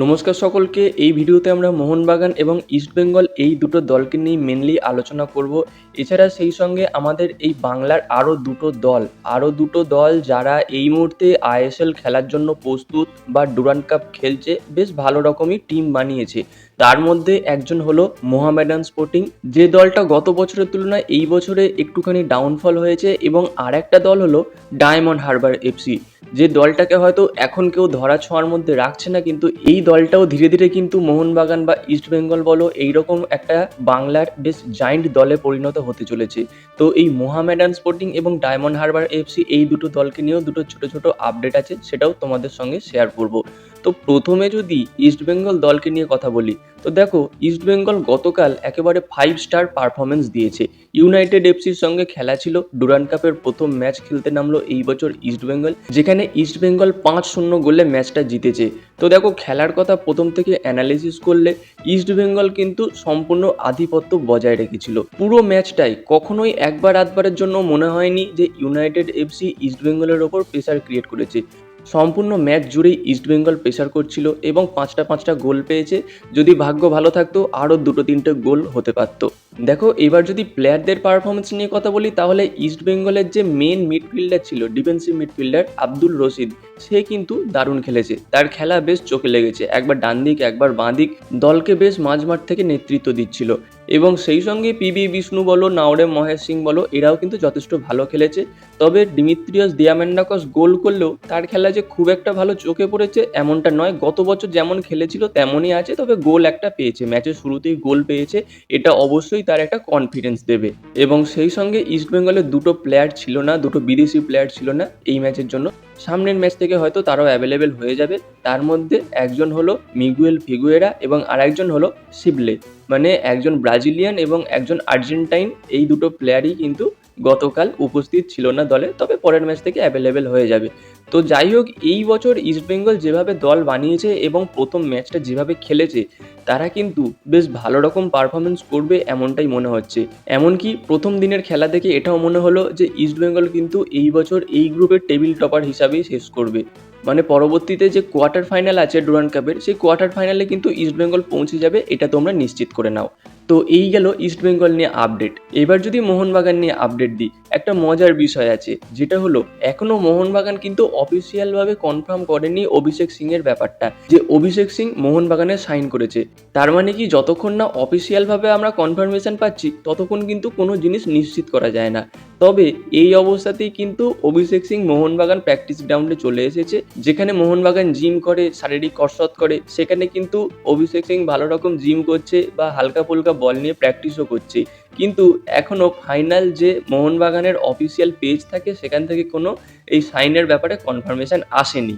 নমস্কার সকলকে, এই ভিডিওতে আমরা মোহনবাগান এবং ইস্টবেঙ্গল এই দুটো দলকে নিয়ে মেনলি আলোচনা করব। এছাড়া সেই সঙ্গে আমাদের এই বাংলার আরও দুটো দল আরও দুটো দল যারা এই মুহূর্তে আইএসএল খেলার জন্য প্রস্তুত বা ডুরান্ড কাপ খেলছে, বেশ ভালো রকমই টিম বানিয়েছে। তার মধ্যে একজন হলো মোহামেডান স্পোর্টিং, যে দলটা গত বছরের তুলনায় এই বছরে একটুখানি ডাউনফল হয়েছে এবং আর একটা দল হলো ডায়মন্ড হারবার এফসি যে দলটাকে হয়তো এখন কেউ ধরা ছোঁয়ার মধ্যে রাখছে না, কিন্তু এই দলটাও ধীরে ধীরে কিন্তু মোহনবাগান বা ইস্টবেঙ্গল বলো, এইরকম একটা বাংলার বেশ জায়েন্ট দলে পরিণত হতে চলেছে। তো এই মোহামেডান স্পোর্টিং এবং ডায়মন্ড হারবার এফসি এই দুটো দলকে নিয়েও দুটো ছোট ছোট আপডেট আছে, সেটাও তোমাদের সঙ্গে শেয়ার করব। তো প্রথমে যদি ইস্টবেঙ্গল দলকে নিয়ে কথা বলি, তো দেখো ইস্টবেঙ্গল গতকাল একেবারে ফাইভ স্টার পারফরমেন্স দিয়েছে। ইউনাইটেড এফসির সঙ্গে খেলা ছিল ডুরান্ড কাপের প্রথম ম্যাচ খেলতে নামলো এই বছর ইস্টবেঙ্গল যেখানে ইস্টবেঙ্গল পাঁচ শূন্য গোলে ম্যাচটা জিতেছে। তো দেখো খেলার কথা প্রথম থেকে অ্যানালিসিস করলে ইস্টবেঙ্গল কিন্তু সম্পূর্ণ আধিপত্য বজায় রেখেছিল। পুরো ম্যাচটাই কখনোই একবার আধবারের জন্য মনে হয়নি যে ইউনাইটেড এফসি ইস্টবেঙ্গলের ওপর প্রেসার ক্রিয়েট করেছে। সম্পূর্ণ ম্যাচ জুড়েই ইস্টবেঙ্গল প্রেসার করছিল এবং পাঁচটা পাঁচটা গোল পেয়েছে। যদি ভাগ্য ভালো থাকতো, আরও দুটো তিনটে গোল হতে পারতো। দেখো, এবার যদি প্লেয়ারদের পারফরমেন্স নিয়ে কথা বলি, তাহলে ইস্টবেঙ্গলের যে মেন মিডফিল্ডার ছিল ডিফেন্সিভ মিডফিল্ডার আব্দুল রশিদ, সে কিন্তু দারুণ খেলেছে। তার খেলা বেশ চোখে লেগেছে। একবার ডান দিক, একবার বাঁ দিক, দলকে বেশ মাঝমাঠ থেকে নেতৃত্ব দিচ্ছিল। এবং সেই সঙ্গে পিবি বিষ্ণু বলো, নাওরে মহেশ সিং বলো, এরাও কিন্তু যথেষ্ট ভালো খেলেছে। তবে ডিমিত্রিয়াস দিয়ামেন্ডাকস গোল করলেও তার খেলা যে খুব একটা ভালো চোখে পড়েছে এমনটা নয়। গত বছর যেমন খেলেছিল তেমনই আছে, তবে গোল একটা পেয়েছে। ম্যাচের শুরুতেই গোল পেয়েছে, এটা অবশ্যই তার একটা কনফিডেন্স দেবে। এবং সেই সঙ্গে ইস্টবেঙ্গলের দুটো প্লেয়ার ছিল না, দুটো বিদেশি প্লেয়ার ছিল না এই ম্যাচের জন্য। সামনের ম্যাচ থেকে হয়তো তারাও অ্যাভেলেবেল হয়ে যাবে। তার মধ্যে একজন হলো মিগুয়েল ফিগুয়েরা এবং আরেকজন হলো শিবলে। মানে একজন ব্রাজিলিয়ান এবং একজন আর্জেন্টাইন, এই দুটো প্লেয়ারই কিন্তু গতকাল উপস্থিত ছিল না দলে, তবে পরের ম্যাচ থেকে অ্যাভেলেবেল হয়ে যাবে। তো যাই হোক, এই বছর ইস্টবেঙ্গল যেভাবে দল বানিয়েছে এবং প্রথম ম্যাচটা যেভাবে খেলেছে, তারা কিন্তু বেশ ভালো রকম পারফরমেন্স করবে এমনটাই মনে হচ্ছে। এমনকি প্রথম দিনের খেলা দেখে এটাও মনে হলো যে ইস্টবেঙ্গল কিন্তু এই বছর এই গ্রুপের টেবিল টপার হিসাবেই শেষ করবে। মানে পরবর্তীতে যে কোয়ার্টার ফাইনাল আছে ডুরান্ড কাপের সেই কোয়ার্টার ফাইনালে কিন্তু ইস্টবেঙ্গল পৌঁছে যাবে, এটা তোমরা নিশ্চিত করে নাও। তো এই গেল ইস্টবেঙ্গল নিয়ে আপডেট এবার যদি মোহনবাগান নিয়ে আপডেট দিই একটা মজার বিষয় আছে, যেটা হলো, এখনও মোহনবাগান কিন্তু অফিসিয়ালভাবে কনফার্ম করেনি অভিষেক সিং এর ব্যাপারটা, যে অভিষেক সিং মোহনবাগানে সাইন করেছে। তার মানে কি, যতক্ষণ না অফিসিয়ালভাবে আমরা কনফার্মেশন পাচ্ছি, ততক্ষণ কিন্তু কোনো জিনিস নিশ্চিত করা যায় না। তবে এই অবস্থাতেই কিন্তু অভিষেক সিং মোহনবাগান প্র্যাকটিস গ্রাউন্ডে চলে এসেছে, যেখানে মোহনবাগান জিম করে, শারীরিক কসরত করে, সেখানে কিন্তু অভিষেক সিং ভালো রকম জিম করছে বা হালকা ফুলকা বল নিয়ে প্র্যাকটিসও করছে। কিন্তু এখনও ফাইনাল যে মোহনবাগানের অফিসিয়াল পেজ থাকে, সেখান থেকে কোনো এই সাইনের ব্যাপারে কনফার্মেশন আসেনি।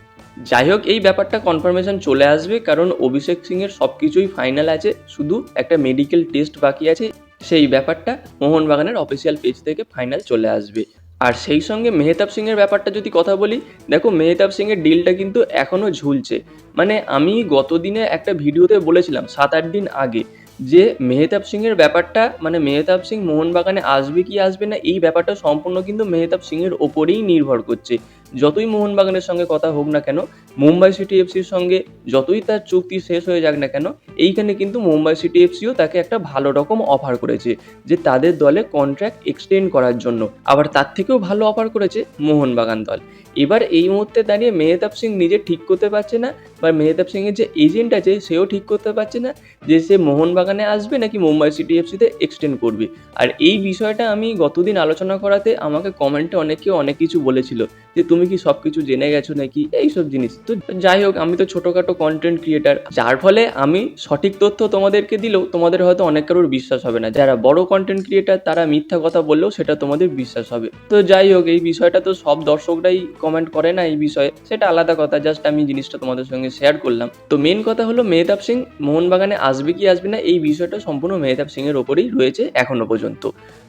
যাই হোক, এই ব্যাপারটা কনফার্মেশন চলে আসবে কারণ অভিষেক সিংয়ের সব কিছুই ফাইনাল আছে, শুধু একটা মেডিকেল টেস্ট বাকি আছে, সেই ব্যাপারটা মোহনবাগানের অফিসিয়াল পেজ থেকে ফাইনাল চলে আসবে। আর সেই সঙ্গে মেহতাব সিংয়ের ব্যাপারটা যদি কথা বলি, দেখো মেহতাব সিংয়ের ডিলটা কিন্তু এখনও ঝুলছে। মানে আমি গত দিনে একটা ভিডিওতে বলেছিলাম, সাত আট দিন আগে যে মেহতাব সিংয়ের ব্যাপারটা মানে মেহতাব সিং মোহনবাগানে আসবে কি আসবে না, এই ব্যাপারটা সম্পূর্ণ কিন্তু মেহতাব সিংয়ের ওপরেই নির্ভর করছে। যতই মোহনবাগানের সঙ্গে কথা হোক না কেন মুম্বাই সিটি এফসির সঙ্গে যতই তার চুক্তি শেষ হয়ে যাক না কেন, এইখানে কিন্তু মুম্বাই সিটি এফসিও তাকে একটা ভালো রকম অফার করেছে, যে তাদের দলে কন্ট্রাক্ট এক্সটেন্ড করার জন্য। আবার তার থেকেও ভালো অফার করেছে মোহনবাগান দল। এবার এই মুহূর্তে দাঁড়িয়ে মেহতাব সিং নিজে ঠিক করতে পারছে না, বা মেহতাব সিংয়ের যে এজেন্ট আছে সেও ঠিক করতে পারছে না, যে সে মোহনবাগানে আসবে নাকি মুম্বাই সিটি এফসিতে এক্সটেন্ড করবে। আর এই বিষয়টা আমি গতদিন আলোচনা করাতে আমাকে কমেন্টে অনেকে অনেক কিছু বলেছিল। যে তুমি কি সব কিছু জেনে গেছো নাকি? এইসব জিনিস। তো যাই হোক, আমি তো ছোটোখাটো কন্টেন্ট ক্রিয়েটার যার ফলে আমি সঠিক তথ্য তোমাদেরকে দিলেও তোমাদের হয়তো অনেক কারোর বিশ্বাস হবে না। যারা বড় কন্টেন্ট ক্রিয়েটার তারা মিথ্যা কথা বললেও সেটা তোমাদের বিশ্বাস হবে। তো যাই হোক, এই বিষয়টা তো সব দর্শকরাই কমেন্ট করে না এই বিষয়ে। সেটা আলাদা কথা জাস্ট আমি জিনিসটা তোমাদের সঙ্গে শেয়ার করলাম। তো মেন কথা হলো মেহতাব সিং, মোহনবাগানে আসবে কি আসবে না, এই বিষয়টা সম্পূর্ণ মেহতাব সিং এর ওপরেই রয়েছে এখনও পর্যন্ত।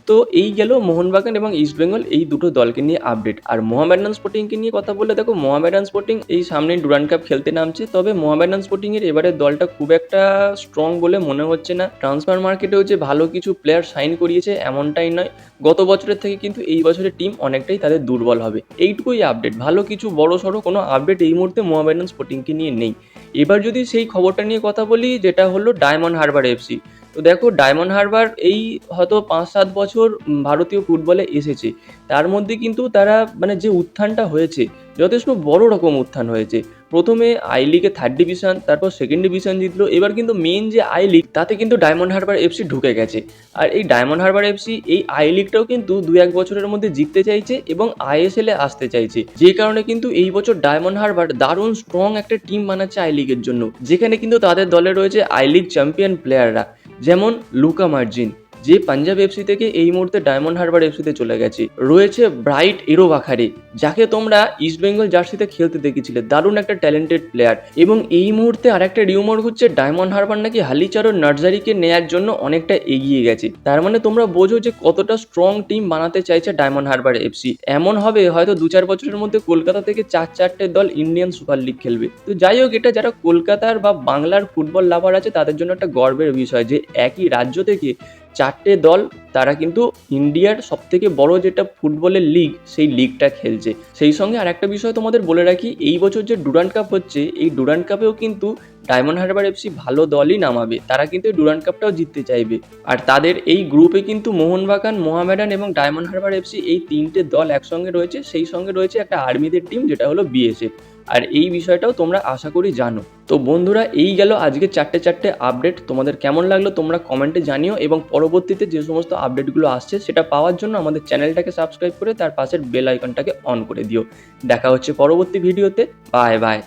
তো এই গেল মোহনবাগান এবং ইস্টবেঙ্গল এই দুটো দলকে নিয়ে আপডেট আর মোহামেডান স্পোর্টিংকে নিয়ে কথা বললে দেখো মোহামেডান স্পোর্টিং এই সামনে ডুরান্ড কাপ খেলতে নামছে। তবে মোহামেডান স্পোর্টিং এর এবারের দলটা খুব একটা স্ট্রং বলে মনে হচ্ছে না। ট্রান্সফার মার্কেটেও যে ভালো কিছু প্লেয়ার সাইন করিয়েছে এমনটাই নয়। গত বছরের থেকে কিন্তু এই বছরের টিম অনেকটাই তাদের দুর্বল হবে। এইটুকুই আপডেট ভালো কিছু, বড় সড়ো কোনো আপডেট এই মুহূর্তে মোহামেডান স্পোর্টিংকে নিয়ে নেই। এবার যদি সেই খবরটা নিয়ে কথা বলি, যেটা হলো ডায়মন্ড হারবার এফসি তো দেখো ডায়মন্ড হারবার এই হয়তো পাঁচ সাত বছর ভারতীয় ফুটবলে এসেছে। তার মধ্যে কিন্তু তারা মানে যে উত্থানটা হয়েছে, যথেষ্ট বড় রকম উত্থান হয়েছে। প্রথমে আই লিগে থার্ড ডিভিশন তারপর সেকেন্ড ডিভিশন জিতলো। এবার কিন্তু মেন যে আই লিগ তাতে কিন্তু ডায়মন্ড হারবার এফসি ঢুকে গেছে। আর এই ডায়মন্ড হারবার এফসি এই আই লিগটাও কিন্তু দু এক বছরের মধ্যে জিততে চাইছে এবং আইএসএল এ আসতে চাইছে। যে কারণে কিন্তু এই বছর ডায়মন্ড হারবার দারুণ স্ট্রং একটা টিম বানাচ্ছে আই লিগের জন্য। যেখানে কিন্তু তাদের দলে রয়েছে আই লিগ চ্যাম্পিয়ন প্লেয়াররা যেমন লুকা মার্জিন যে পাঞ্জাব এফসি থেকে এই মুহূর্তে ডায়মন্ড হারবার এফসিতে চলে গেছে। রয়েছে ব্রাইট এরো বাখারে যাকে তোমরা ইস্ট বেঙ্গল জার্সিতে খেলতে দেখেছিলে। দারুণ একটা ট্যালেন্টেড প্লেয়ার এবং এই মুহূর্তে আরেকটা রিউমার হচ্ছে ডায়মন্ড হারবার নাকি হালিচারো নার্জারিকে নেয়ার জন্য অনেকটা এগিয়ে গেছে। তার মানে তোমরা বোঝো যে কতটা স্ট্রং টিম বানাতে চাইছে ডায়মন্ড হারবার এফসি এমন হবে হয়তো দু চার বছরের মধ্যে কলকাতা থেকে চার চারটে দল ইন্ডিয়ান সুপার লিগ খেলবে। তো যাই হোক, এটা যারা কলকাতার বা বাংলার ফুটবল লাভার আছে, তাদের জন্য একটা গর্বের বিষয় যে একই রাজ্য থেকে চারটে দল, তারা কিন্তু ইন্ডিয়ার সব থেকে বড় যেটা ফুটবলের লিগ, সেই লিগটা খেলছে। সেই সঙ্গে আর একটা বিষয় তোমাদের বলে রাখি, এই বছর যে ডুরান্ড কাপ হচ্ছে, এই ডুরান্ড কাপেও কিন্তু ডায়মন্ড হারবার এফসি ভালো দলই নামাবে। তারা কিন্তু এই ডুরান্ড কাপটাও জিততে চাইবে। আর তাদের এই গ্রুপে কিন্তু মোহনবাগান, মোহামেডান এবং ডায়মন্ড হারবার এফসি এই তিনটে দল একসঙ্গে রয়েছে। সেই সঙ্গে রয়েছে একটা আর্মিদের টিম যেটা হলো বিএসএফ আর এই বিষয়টাও তোমরা আশা করি জানো। তো বন্ধুরা, এই গেল আজকে চারটে চারটে আপডেট তোমাদের কেমন লাগল তোমরা কমেন্টে জানিও এবং পরবর্তীতে যে সমস্ত আপডেটগুলো আসছে সেটা পাওয়ার জন্য আমাদের চ্যানেলটাকে সাবস্ক্রাইব করে তার পাশের বেল আইকনটাকে অন করে দিও। দেখা হচ্ছে পরবর্তী ভিডিওতে বাই বাই